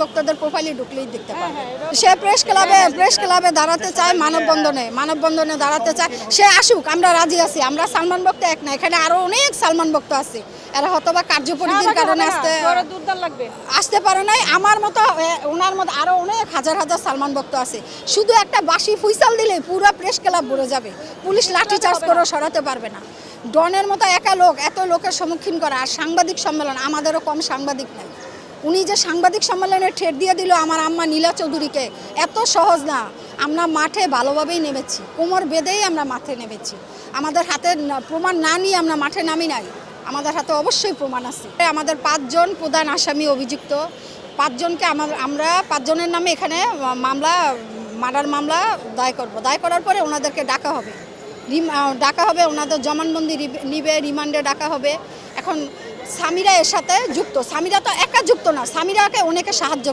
বক্তাদের প্রোফাইলে ঢুকলেই দেখতে পাবে সে প্রেস ক্লাবে প্রেস ক্লাবে দাঁড়াতে চায় মানববন্ধনে মানববন্ধনে দাঁড়াতে চায়। সে আসুক আমরা রাজি আছি। আমরা সালমান বক্তা এক না এখানে আরও অনেক সালমান বক্তা আছে। এরা হয়তো বা কার্যপরিধির কারণে আসতে লাগবে। আসতে পারে নাই। আমার মতো ওনার মতো আরও অনেক হাজার হাজার সালমান ভক্ত আছে। শুধু একটা বাসি ফুইসাল দিলে পুরো প্রেস ক্লাব ভরে যাবে। পুলিশ লাঠি চার্জ করে সরাতে পারবে না। ডনের মতো একা লোক এত লোকের সম্মুখীন করা আর সাংবাদিক সম্মেলন আমাদেরও কম সাংবাদিক নাই। উনি যে সাংবাদিক সম্মেলনে ঠেট দিয়ে দিল আমার আম্মা নীলা চৌধুরীকে, এত সহজ না। আমরা মাঠে ভালোভাবেই নেমেছি। কোমর বেঁধেই আমরা মাঠে নেমেছি। আমাদের হাতে প্রমাণ না নিয়ে আমরা মাঠে নামি নাই। আমাদের হাতে অবশ্যই প্রমাণ আছে। আমাদের পাঁচজন প্রধান আসামি অভিযুক্ত। পাঁচজনকে আমার, আমরা পাঁচজনের নামে এখানে মামলা, মার্ডার মামলা দায় করব। দায় করার পরে ওনাদেরকে ডাকা হবে। ডাকা হবে। ওনাদের জমানবন্দি নিবে, রিমান্ডে ডাকা হবে। এখন সামিরা এর সাথে যুক্ত। সামিরা তো একা যুক্ত না সামিরাকে অনেকে সাহায্য